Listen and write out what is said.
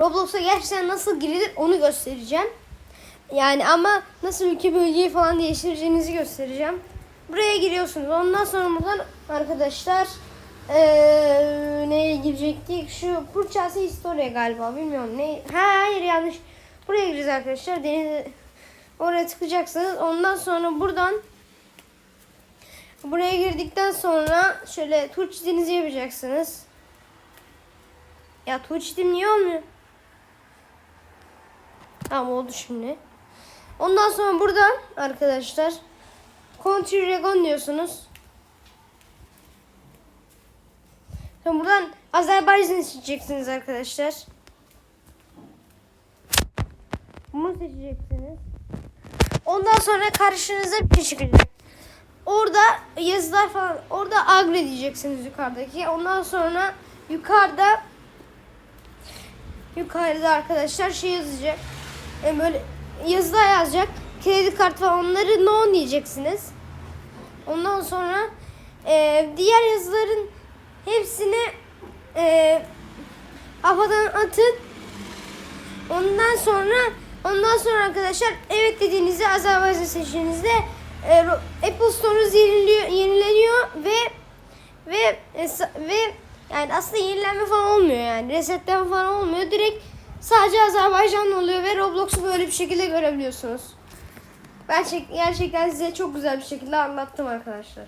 Roblox'a gerçekten nasıl girilir onu göstereceğim. Yani ama nasıl ülke bölgeyi falan değiştireceğinizi göstereceğim. Buraya giriyorsunuz. Ondan sonra buradan arkadaşlar eee neye girecektik? Şu Purchase Historia galiba. Bilmiyorum ne. Ha, hayır yanlış. Buraya gireceğiz arkadaşlar. Deniz oraya tıklayacaksınız. Ondan sonra buradan buraya girdikten sonra şöyle Twitch denizi yapacaksınız. Ya Twitch niye olmuyor? Tamam oldu şimdi. Ondan sonra buradan arkadaşlar Country Dragon diyorsunuz. Sonra buradan Azerbaycan'ı seçeceksiniz arkadaşlar. Bunu seçeceksiniz. Ondan sonra karşınıza bir şey çıkacak. Orada yazılar falan, orada agre diyeceksiniz yukarıdaki. Ondan sonra yukarıda yukarıda arkadaşlar şey yazacak. E böyle yazılar yazacak. Kredi kartı falan onları no diyeceksiniz. Ondan sonra e, diğer yazıların hepsini e, kafadan atın. Ondan sonra ondan sonra arkadaşlar evet dediğinizde Azerbaycan seçtiğinizde e, Apple Store'unuz yeniliyor, yenileniyor ve ve e, ve yani aslında yenilenme falan olmuyor yani resetleme falan olmuyor direkt sadece Azerbaycan oluyor ve Roblox'u böyle bir şekilde görebiliyorsunuz. Ben çek- gerçekten size çok güzel bir şekilde anlattım arkadaşlar.